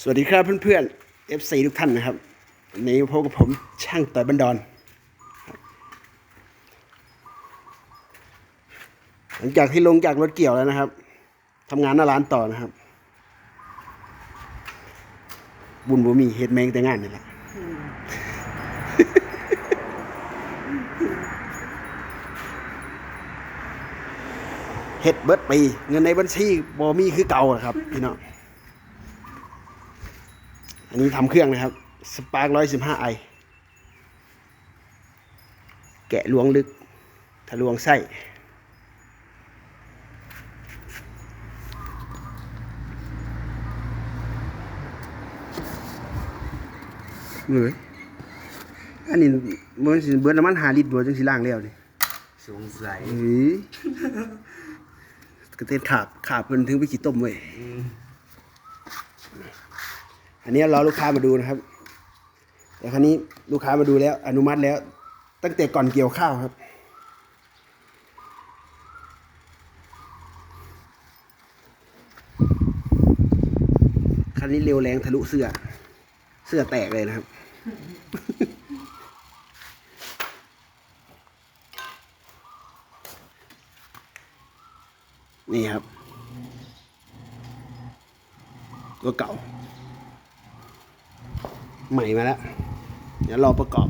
สวัสดีครับเพื่อนๆ FC ทุกท่านนะครับวันนี้พบกับผมช่างต่อยบันดอน หลังจากที่ลงจากรถเกี่ยวแล้วนะครับทำงานหน้าร้านต่อนะครับ บุญบ่มีเฮ็ดแมงแต่งานนี่แหละเฮ็ดเบิดปีเงินในบัญชีบ่มีคือเก่าอะครับพี่น้อง อันนี้ทำเครื่องนะครับสปาร์กร้อยสิบห้าไอแกะลวงลึก ทะลวงไส้เฮ้ยอันนี้มันสิเบิดน้ำมันหาลิตรบัวจังสิล่างแล้วนี่สงสัยเฮ้ยกระเต็นขาบขาบเพิ่นถึงไปกี่ต้มเว้ย อันนี้รอลูกค้ามาดูนะครับ แต่คราวนี้ลูกค้ามาดูแล้ว อนุมัติแล้ว ตั้งแต่ก่อนเกี่ยวข้าวครับ คันนี้เร็วแรงทะลุเสื้อ เสื้อแตกเลยนะครับนี่ครับ ตัวเก่า ใหม่มาแล้ว เดี๋ยวรอประกอบ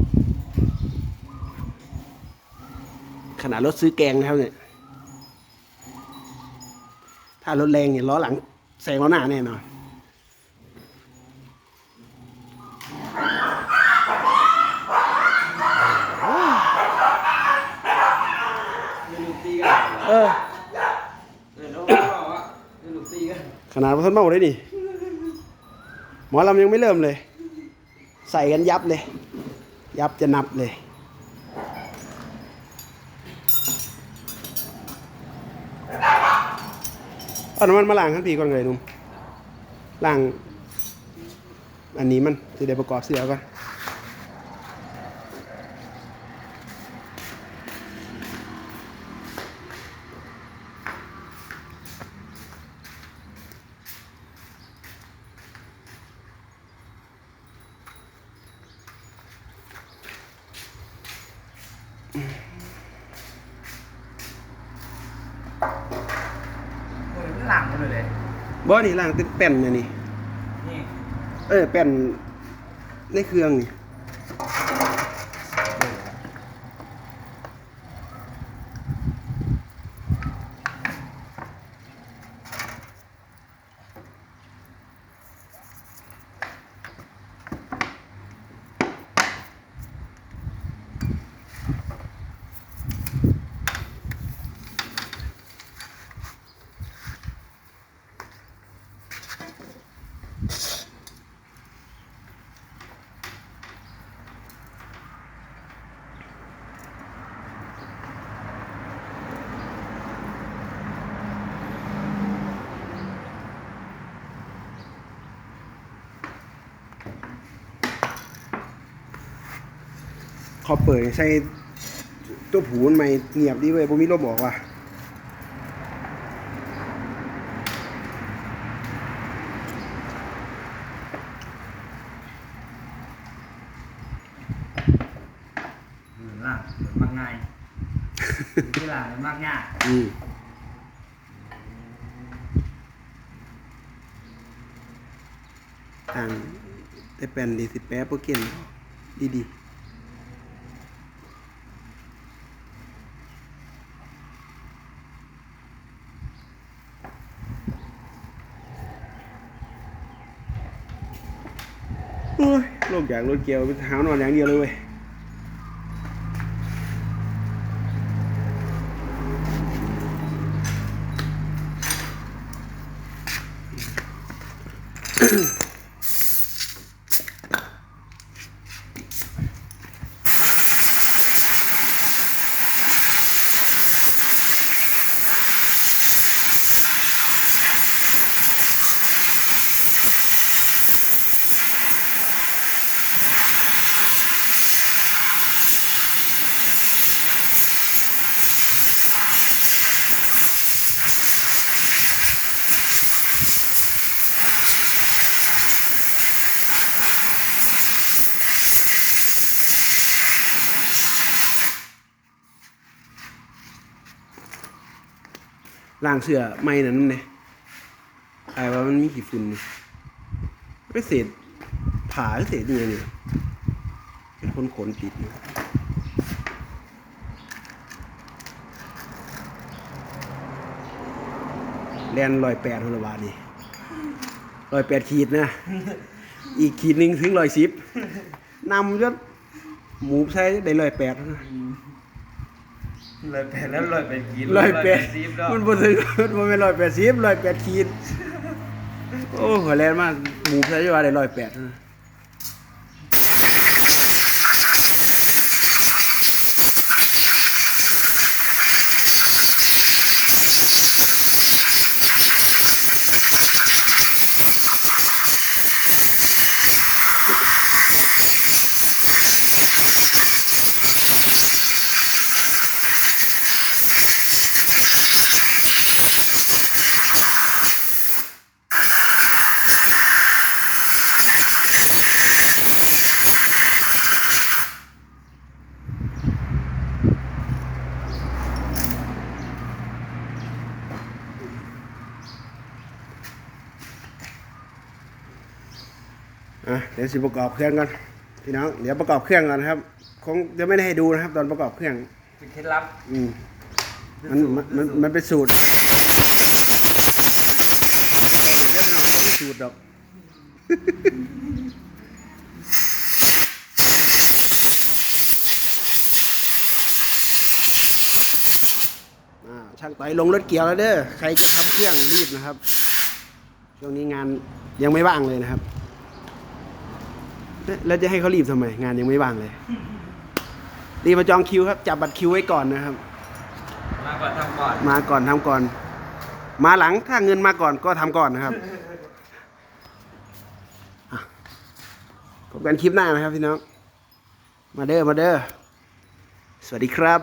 ขนาดรถซื้อแกงนะครับเนี่ย ถ้ารถแรงเนี่ยล้อหลังแซงล้อหน้าแน่นอนเออขนาดพระท่านเมาได้นี่ หมอลำยังไม่เริ่มเลย ใส่กันยับเลย ยับจะนับเลย เอาน้ำมันมาล้างขั้นผีก่อนเลยนุ่มล้าง อันนี้มันจะได้ประกอบเสื้อก่อน โอ้ยหลังเลยเลยบ่นี่ล้างเป็นแป้นเนี่ยนี่ นี่ เออแป้นในเครื่องนี่ ขอเปิดใส่ตัวผูมันไม่เงียบดีเว้ยบ่มีลมออกว่ะหลังมากง่ายที่หลังมากยากอืมต่างแต่แป้นดีสิแป๊บโปรเกนดีดีโอ้ย โลกอยากรถเกียวไปหาวนอนอย่างเดียวเลยเว้ยเล้างเสื้อไม่นั้นเนี่ยไอ้ว่ามันมีกี่ฝุ่นไม่เศษผ่าเศษยังไงเนี่ยเป็นคนขนติดเนี่ยแลนลอยแปดทุลบาทนี่ลอยแปดขีดนะ อีกขีดหนึ่งถึงลอยสิบนำยศหมูใช้ได้ลอยแปดนะ เลยไปแล้วเลยไปกินร้อยแปดซีฟดอกมันบ่ถึงมันเป็นร้อยแปดสิบร้อยแปดขีด โอ้หัวแรงมากหมูใช้ว่าได้ร้อยแปดนะ อะเดี๋ยวสิประกอบเครื่องกันพี่น้องเดี๋ยวประกอบเครื่องก่อนนะครับ คงจะไม่ได้ให้ดูนะครับ ตอนประกอบเครื่องเป็นเคล็ดลับอืมมันมันมันมันเป็นสูตรบอกเห็นได้พี่น้องมันเป็นสูตรดอกอ่าช่างต่อยลงรถเกี่ยวแล้วเด้อ ใครจะทำเครื่องรีบนะครับ ช่วงนี้งานยังไม่ว่างเลยนะครับ แล้วจะให้เขารีบทำไม งานยังไม่ว่างเลย รีบมาจองคิวครับ จับบัตรคิวไว้ก่อนนะครับ มาก่อนทำก่อน มาก่อนทำก่อน มาหลังถ้าเงินมาก่อนก็ทำก่อนนะครับอะพบกันคลิปหน้านะครับพี่น้อง มาเด้อมาเด้อสวัสดีครับ